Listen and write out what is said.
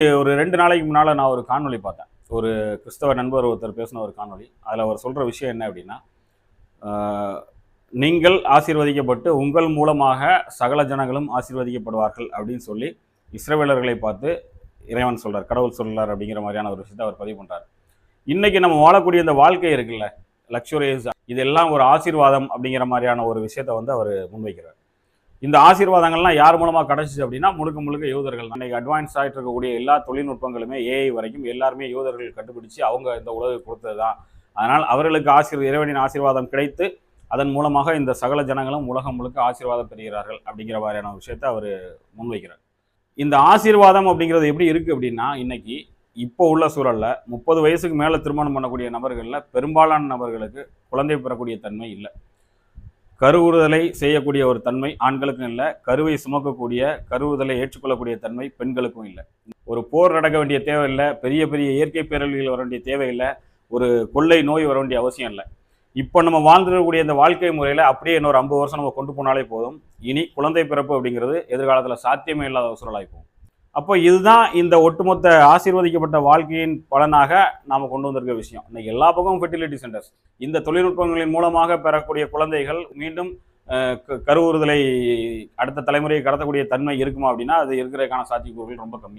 ஒரு ரெண்டு நாளைக்கு முன்னால் நான் ஒரு காணொலி பார்த்தேன். ஒரு கிறிஸ்தவ நண்பர் ஒருத்தர் பேசின ஒரு காணொலி அதில் அவர் சொல்கிற விஷயம் என்ன அப்படின்னா நீங்கள் ஆசீர்வதிக்கப்பட்டு உங்கள் மூலமாக சகல ஜனங்களும் ஆசீர்வதிக்கப்படுவார்கள் அப்படின்னு சொல்லி இஸ்ரவேலர்களை பார்த்து இறைவன் சொல்கிறார் கடவுள் சொல்கிறார் அப்படிங்கிற மாதிரியான ஒரு விஷயத்தை அவர் பதிவு பண்ணுறார் இன்றைக்கி நம்ம வாழக்கூடிய இந்த வாழ்க்கை இருக்குல்ல லக்ஸுரியஸ் இதெல்லாம் ஒரு ஆசீர்வாதம் அப்படிங்கிற மாதிரியான ஒரு விஷயத்தை வந்து அவர் முன்வைக்கிறார். இந்த ஆசீர்வாதங்கள்லாம் யார் மூலமாக கிடச்சிச்சு அப்படின்னா முழுக்க முழுக்க யூதர்கள் அன்னைக்கு அட்வான்ஸ் ஆகிட்டு இருக்கக்கூடிய எல்லா தொழில்நுட்பங்களுமே ஏஐ வரைக்கும் எல்லாருமே யூதர்கள் கண்டுபிடிச்சு அவங்க இந்த உலகுக்கு கொடுத்தது தான் அதனால் அவர்களுக்கு ஆசீர் இறைவனின் ஆசீர்வாதம் கிடைத்து அதன் மூலமாக இந்த சகல ஜனங்களும் உலகம் முழுக்க ஆசீர்வாதம் பெறுகிறார்கள் அப்படிங்கிற மாதிரியான விஷயத்தை அவர் முன்வைக்கிறார். இந்த ஆசீர்வாதம் அப்படிங்கிறது எப்படி இருக்குது அப்படின்னா இன்னைக்கு இப்போ உள்ள சூழல்ல முப்பது வயசுக்கு மேலே திருமணம் பண்ணக்கூடிய நபர்களில் பெரும்பாலான நபர்களுக்கு குழந்தை பெறக்கூடிய தன்மை இல்லை. கருவுறுதலை செய்யக்கூடிய ஒரு தன்மை ஆண்களுக்கும் இல்லை. கருவை சுமக்கக்கூடிய கருவுறுதலை ஏற்றுக்கொள்ளக்கூடிய தன்மை பெண்களுக்கும் இல்லை. ஒரு போர் நடக்க வேண்டிய தேவையில்லை பெரிய பெரிய இயற்கை பேரழிவுகள் வர வேண்டிய தேவையில்லை ஒரு கொள்ளை நோய் வர வேண்டிய அவசியம் இல்லை. இப்போ நம்ம வாழ்ந்துடக்கூடிய இந்த வாழ்க்கை முறையில் அப்படியே இன்னொரு ஐம்பது வருஷம் நம்ம கொண்டு போனாலே போதும். இனி குழந்தை பிறப்பு அப்படிங்கிறது எதிர்காலத்தில் சாத்தியமே இல்லாத ஒரு சூழலாகி போகும். அப்போ இதுதான் இந்த ஒட்டுமொத்த ஆசீர்வதிக்கப்பட்ட வாழ்க்கையின் பலனாக நாம் கொண்டு வந்திருக்க விஷயம். இன்னைக்கு எல்லா பக்கமும் ஃபெர்டிலிட்டி சென்டர்ஸ் இந்த தொழில்நுட்பங்களின் மூலமாக பெறக்கூடிய குழந்தைகள் மீண்டும் க- கருவுறுதலை அடுத்த தலைமுறையை கடத்தக்கூடிய தன்மை இருக்குமா அப்படின்னா அது இருக்கிறதுக்கான சாத்தியக்கூறுகள் ரொம்ப கம்மி.